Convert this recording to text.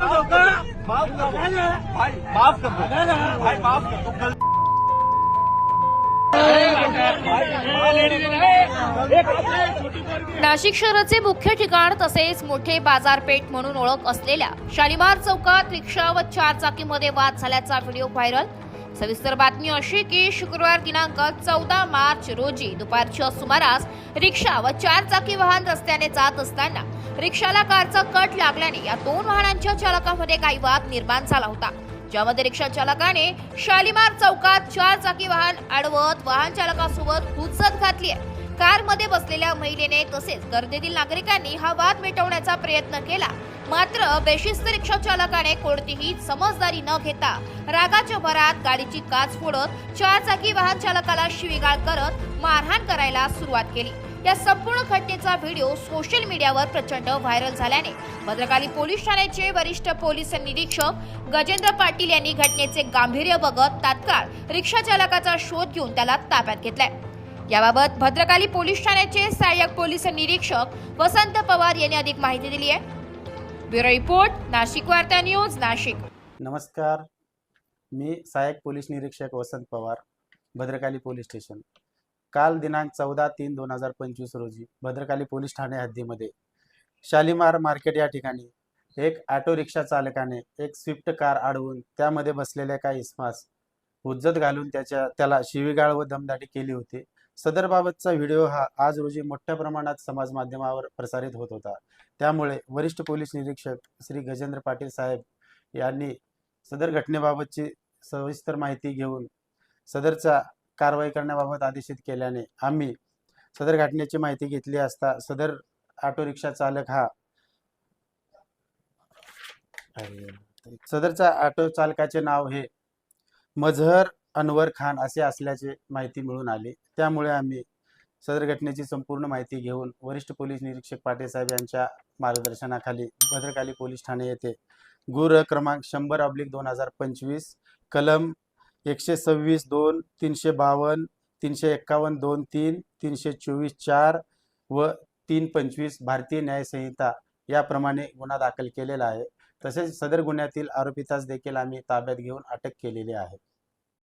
माफ भाई माफ भाई माफ नाशिक शहराचे मुख्य ठिकाण तसेच मोठे बाजारपेठ म्हणून ओळख असलेल्या शालिमार चौकात रिक्षा व चार चाकीमध्ये वाद झाल्याचा व्हिडिओ व्हायरल. सविस्तर बातमी अशी की शुक्रवार दिनांक चौदा मार्च रोजी दुपारच्या सुमारास रिक्षा व चार चाकी वाहन रस्त्याने जात असताना रिक्षाला कारचा कट लागल्याने या दोन वाहनांच्या चालकामध्ये काही वाद निर्माण झाला होता. ज्यामध्ये रिक्षा चालकाने शालिमार चौकात चार चाकी वाहन अडवत वाहन चालकासोबत हुज्जत घातली आहे. कारमध्ये बसलेल्या महिलेने तसेच गर्दीतील नागरिकांनी हा वाद मिटवण्याचा प्रयत्न केला. मात्र बेशिस्त रिक्षा चालकाने कोणतीही समजदारी न घेता रागाच्या भरात गाडीची काच फोडत चार चाकी वाहन चालकाला शिवीगाळ करत मारहाण करायला सुरुवात केली. या संपूर्ण घटनेचा व्हिडिओ सोशल मीडियावर प्रचंड व्हायरल झाल्याने भद्रकाली पोलीस ठाण्याचे वरिष्ठ पोलीस निरीक्षक गजेंद्र पाटील यांनी घटनेचे गांभीर्य बघत तात्काळ रिक्षा चालकाचा शोध घेऊन त्याला ताब्यात घेतलाय. याबाबत भद्रकाली पोलीस ठाण्याचे सहाय्यक पोलीस निरीक्षक वसंत पवार यांनी अधिक माहिती दिली आहे. ब्युरो रिपोर्ट नाशिक वार्ता न्यूज नाशिक. नमस्कार. मी सहाय्यक पोलीस निरीक्षक वसंत पवार भद्रकाली पोलीस स्टेशन. काल दिनांक चौदा तीन दोन हजार पंचवीस रोजी भद्रकाली पोलीस ठाणे हद्दीमध्ये शालिमार मार्केट या ठिकाणी एक ऑटो रिक्षा चालकाने एक स्विफ्ट कार अडवून त्यामध्ये बसलेल्या काही इस्मास हुज्जत घालून त्याच्या त्याला शिवीगाळ व दमदाटी केली होती. सदरबाबतचा व्हिडिओ हा आज रोजी मोठ्या प्रमाणात समाज माध्यमावर प्रसारित होत होता. त्यामुळे वरिष्ठ पोलीस निरीक्षक श्री गजेंद्र पाटील साहेब यांनी सदर घटनेबाबतची सविस्तर माहिती घेऊन सदरचा कारवाई करण्याबाबत आदेशित केल्याने आम्ही सदर घटनेची माहिती घेतली असता सदर ऑटो रिक्षा चालक हा सदरचा ऑटो चालकाचे नाव हे मजहर अनवर खान असे असल्याचे माहिती मिळून आली. त्यामुळे आम्ही सदर घटनेची संपूर्ण माहिती घेऊन वरिष्ठ पोलीस निरीक्षक पाटील साहेब यांच्या मार्गदर्शनाखाली भद्रकाली पोलीस ठाणे येथे गुर क्रमांक शंभर अब्लिक दोन हजार पंचवीस कलम एकशे सव्वीस दोन तीनशे बावन्न तीनशे एक्कावन्न दोन तीन तीनशे चोवीस चार व तीन पंचवीस भारतीय न्यायसंहिता याप्रमाणे गुन्हा दाखल केलेला आहे. तसेच सदर गुन्ह्यातील आरोपितास देखील आम्ही ताब्यात घेऊन अटक केलेली आहे.